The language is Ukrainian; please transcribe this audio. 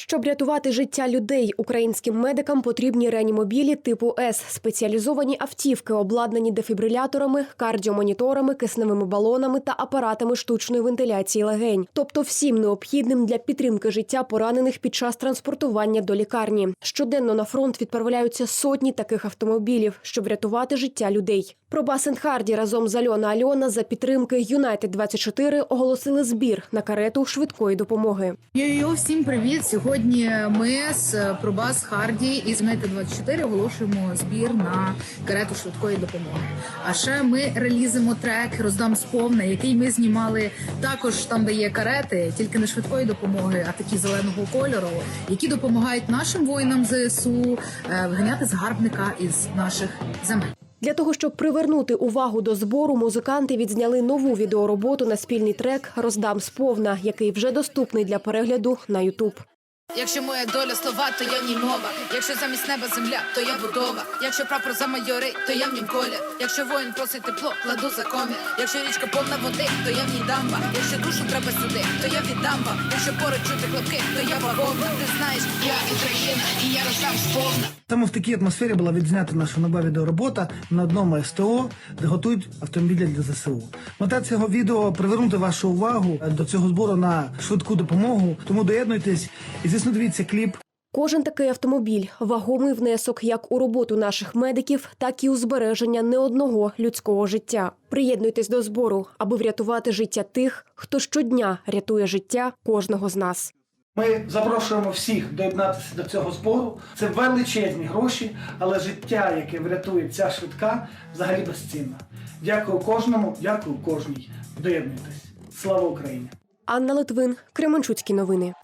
Щоб рятувати життя людей, українським медикам потрібні реанімобілі типу С, спеціалізовані автівки, обладнані дефібриляторами, кардіомоніторами, кисневими балонами та апаратами штучної вентиляції легень, тобто всім необхідним для підтримки життя поранених під час транспортування до лікарні. Щоденно на фронт відправляються сотні таких автомобілів, щоб рятувати життя людей. Про Басент Харді разом з Альона Альона за підтримки Юнайтед 24 оголосили збір на карету швидкої допомоги. Йо-йо, всім привіт! Ми з Пробас Харді із United 24 оголошуємо збір на карету швидкої допомоги. А ще ми релізимо трек Роздам сповна, який ми знімали також там, де є карети, тільки не швидкої допомоги, а такі зеленого кольору, які допомагають нашим воїнам ЗСУ е, виганяти згарбника із наших земель. Для того щоб привернути увагу до збору, музиканти відзняли нову відеороботу на спільний трек Роздам сповна, який вже доступний для перегляду на Ютуб. Якщо моя доля слова, то я в ній мова. Якщо замість неба земля, то я будова. Якщо прапор замайорить, то я в нім колір. Якщо воїн просить тепло, кладу за комір. Якщо річка повна води, то я в ній дамба. Якщо душу треба сюди, то я віддам вам. Якщо поруч чути хлопки, то я бавовна. Ти знаєш, я Україна, і я роздам сповна. Саме в такій атмосфері була відзнята наша нова відеоробота на одному СТО, де готують автомобілі для ЗСУ. Мета цього відео привернути вашу увагу до цього збору на швидку допомогу. Тому доєднуйтесь і звісно дивіться кліп. Кожен такий автомобіль вагомий внесок як у роботу наших медиків, так і у збереження не одного людського життя. Приєднуйтесь до збору, аби врятувати життя тих, хто щодня рятує життя кожного з нас. Ми запрошуємо всіх доєднатися до цього збору. Це величезні гроші, але життя, яке врятує ця швидка, взагалі безцінне. Дякую кожному, дякую кожній. Доєднуйтесь. Слава Україні! Анна Литвин, Кременчуцькі новини.